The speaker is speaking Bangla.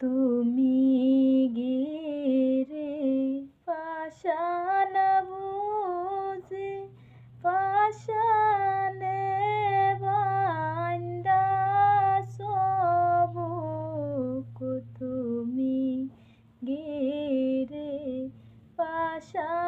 তুমি গিরে পাশান বুঝে পাশানে বান্দা কু তুমি গিরে পাশা